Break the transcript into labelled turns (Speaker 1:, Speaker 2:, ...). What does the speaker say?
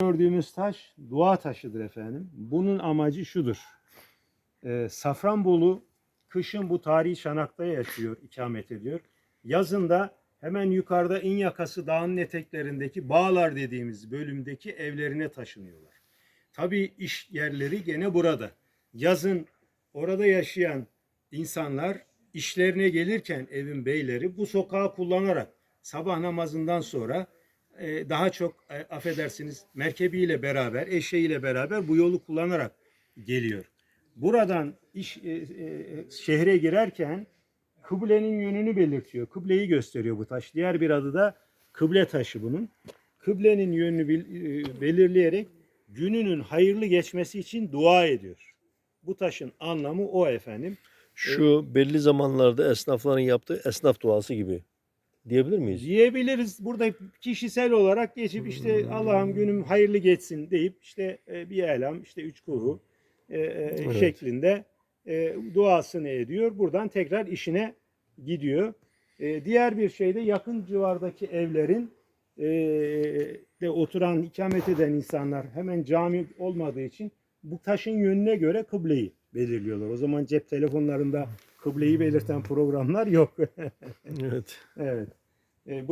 Speaker 1: gördüğümüz taş dua taşıdır efendim. Bunun amacı şudur. Ee, Safranbolu kışın bu tarihi çanakta yaşıyor, ikamet ediyor. Yazında hemen yukarıda İnyakası dağının eteklerindeki bağlar dediğimiz bölümdeki evlerine taşınıyorlar. Tabii iş yerleri gene burada. Yazın orada yaşayan insanlar işlerine gelirken evin beyleri bu sokağı kullanarak sabah namazından sonra e, daha çok e, affedersiniz merkebiyle beraber, eşeğiyle beraber bu yolu kullanarak geliyor. Buradan iş e, e, şehre girerken kıblenin yönünü belirtiyor. Kıbleyi gösteriyor bu taş. Diğer bir adı da kıble taşı bunun. Kıblenin yönünü e, belirleyerek gününün hayırlı geçmesi için dua ediyor. Bu taşın anlamı o efendim.
Speaker 2: Şu belli zamanlarda esnafların yaptığı esnaf duası gibi diyebilir miyiz?
Speaker 1: Diyebiliriz. Burada kişisel olarak geçip işte Allah'ım günüm hayırlı geçsin deyip işte e, bir elham işte üç kuru e, e, şeklinde e, duasını ediyor. Buradan tekrar işine gidiyor. Diğer bir şey de yakın civardaki evlerin de oturan, ikamet eden insanlar hemen cami olmadığı için bu taşın yönüne göre kıbleyi belirliyorlar. O zaman cep telefonlarında kıbleyi belirten programlar yok.
Speaker 2: Evet.
Speaker 1: evet. E, bu